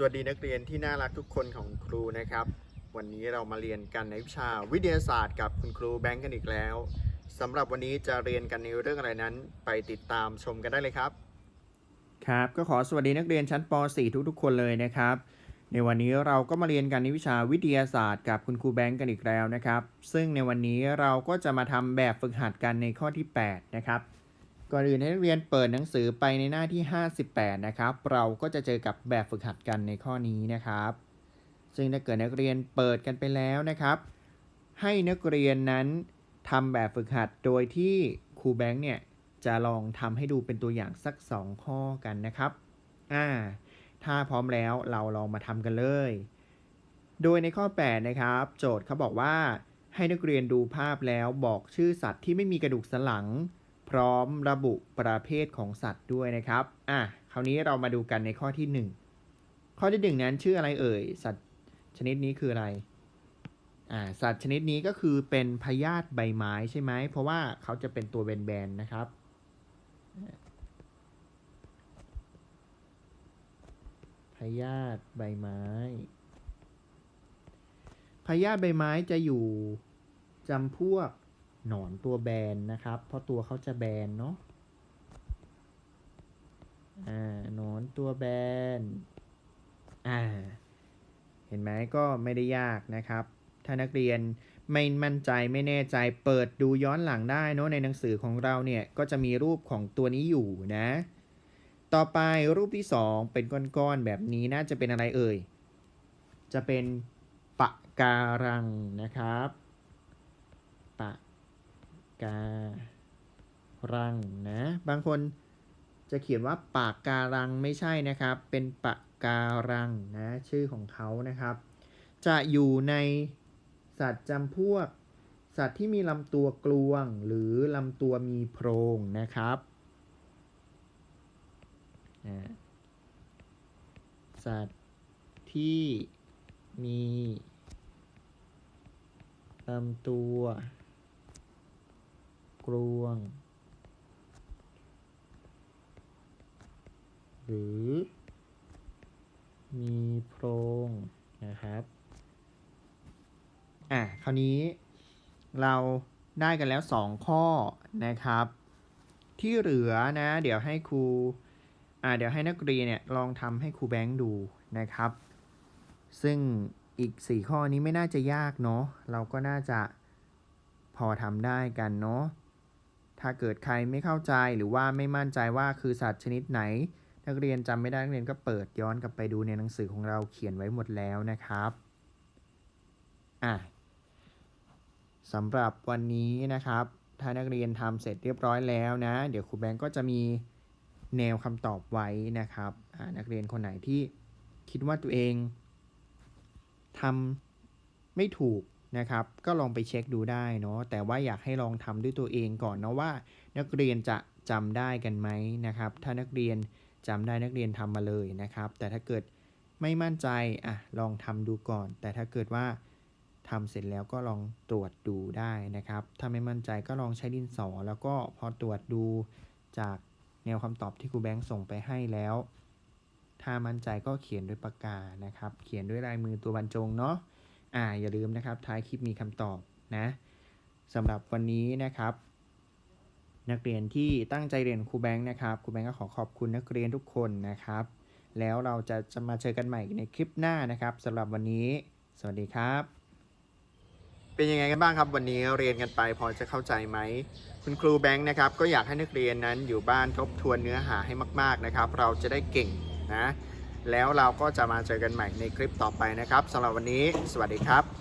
สวัสดีนักเรียนที่น่ารักทุกคนของครูนะครับ วันนี้เรามาเรียนกันในวิชาวิทยาศาสตร์กับคุณครูแบงค์กันอีกแล้วสำหรับวันนี้จะเรียนกันในเรื่องอะไรนั้น ไปติดตามชมกันได้เลยครับ ครับก็ขอสวัสดีนักเรียนชั้นป .4 ทุกๆ คนเลยนะครับ ในวันนี้เราก็มาเรียนกันในวิชาวิทยาศาสตร์กับคุณครูแบงค์กันอีกแล้วนะครับ ซึ่งในวันนี้เราก็จะมาทำแบบฝึกหัดกันในข้อที่ 8 นะครับ ก่อนอื่นให้นักเรียนเปิดหนังสือไปในหน้าที่ 58 นะครับ เราก็จะเจอกับแบบฝึกหัดกันในข้อนี้นะครับ ซึ่งถ้าเกิดนักเรียนเปิดกันไปแล้วนะครับ ให้นักเรียนนั้นทำแบบฝึกหัดโดยที่ครูแบงค์เนี่ยจะลองทำให้ดูเป็นตัวอย่างสัก 2 ข้อกันนะครับ อ่า ถ้าพร้อมแล้วเราลองมาทำกันเลย โดยในข้อ 8 นะครับ โจทย์เขาบอกว่าให้นักเรียนดูภาพแล้วบอกชื่อสัตว์ที่ไม่มีกระดูกสันหลัง พร้อมระบุประเภทของสัตว์ด้วยนะครับ อะ คราวนี้เรามาดูกันในข้อที่ 1 ข้อที่ 1 นั้นชื่ออะไรเอ่ย สัตว์ชนิดนี้คืออะไร อ่า สัตว์ชนิดนี้ก็คือเป็นพยาธิใบไม้ใช่ไหม เพราะว่าเขาจะเป็นตัวแบนๆนะครับ พยาธิใบไม้ พยาธิใบไม้จะอยู่จำพวก หนอนตัวแบนนะครับ เพราะตัวเขาจะแบนเนาะอ่าหนอนตัวแบนอ่าเห็นไหมก็ไม่ได้ยากนะครับ ถ้านักเรียนไม่มั่นใจไม่แน่ใจเปิดดูย้อนหลังได้เนอะในหนังสือของเราเนี่ยก็จะมีรูปของตัวนี้อยู่นะ ต่อไปรูปที่ 2 เป็นก้อนๆแบบนี้น่าจะเป็นอะไรเอ่ย จะเป็นปะการังนะครับปะ การังนะ บางคนจะเขียนว่าปากการังไม่ใช่นะครับ เป็นปะกการังนะ ชื่อของเขานะครับ จะอยู่ในสัตว์จำพวก สัตว์ที่มีลำตัวกลวง หรือลำตัวมีโพรงนะครับสัตว์ที่มีลำตัว ลวง หรือ มีโพรงนะครับ อะ คราวนี้เราได้กันแล้ว 2 ข้อนะครับ ที่เหลือนะ เดี๋ยวให้ครูอ่าเดี๋ยวให้นักเรียนเนี่ยลองทำให้ครูแบงค์ดูนะครับ ซึ่งอีก 4 ข้อนี้ไม่น่าจะยากเนาะเราก็น่าจะพอทำได้กันเนาะ ถ้าเกิดใครไม่เข้าใจหรือว่าไม่มั่นใจว่าคือสัตว์ชนิดไหน นักเรียนจำไม่ได้นักเรียนก็เปิดย้อนกลับไปดูในหนังสือของเราเขียนไว้หมดแล้วนะครับอะสำหรับวันนี้นะครับ ถ้านักเรียนทำเสร็จเรียบร้อยแล้วนะ เดี๋ยวครูแบงก์ก็จะมีแนวคำตอบไว้นะครับอ่านักเรียนคนไหนที่คิดว่าตัวเองทำไม่ถูก นะครับ ก็ลองไปเช็คดูได้เนาะแต่ว่าอยากให้ลองทำด้วยตัวเองก่อนนะว่า นักเรียนจะจำได้กันไหมนะครับ ถ้านักเรียนจำได้นักเรียนทำมาเลยนะครับ แต่ถ้าเกิดไม่มั่นใจอะลองทำดูก่อน แต่ถ้าเกิดว่าทำเสร็จแล้วก็ลองตรวจดูได้นะครับ ถ้าไม่มั่นใจก็ลองใช้ดินสอ แล้วก็พอตรวจดูจากแนวคำตอบที่ครูแบงค์ส่งไปให้แล้ว ถ้ามั่นใจก็เขียนด้วยปากกานะครับ เขียนด้วยลายมือตัวบรรจงเนาะ อ่าอย่าลืมนะครับท้ายคลิปมีคำตอบนะสำหรับวันนี้นะครับ นักเรียนที่ตั้งใจเรียนครูแบงค์นะครับครูแบงค์ก็ขอขอบคุณนักเรียนทุกคนนะครับ แล้วเราจะจะมาเจอกันใหม่ในคลิปหน้านะครับสำหรับวันนี้ สวัสดีครับ เป็นยังไงกันบ้างครับวันนี้เรียนกันไปพอจะเข้าใจไหมคุณครูแบงค์นะครับก็อยากให้นักเรียนนั้นอยู่บ้านทบทวนเนื้อหาให้มาก ๆนะครับ เราจะได้เก่งนะ แล้วเราก็จะมาเจอกันใหม่ในคลิปต่อไปนะครับสำหรับวันนี้ สวัสดีครับ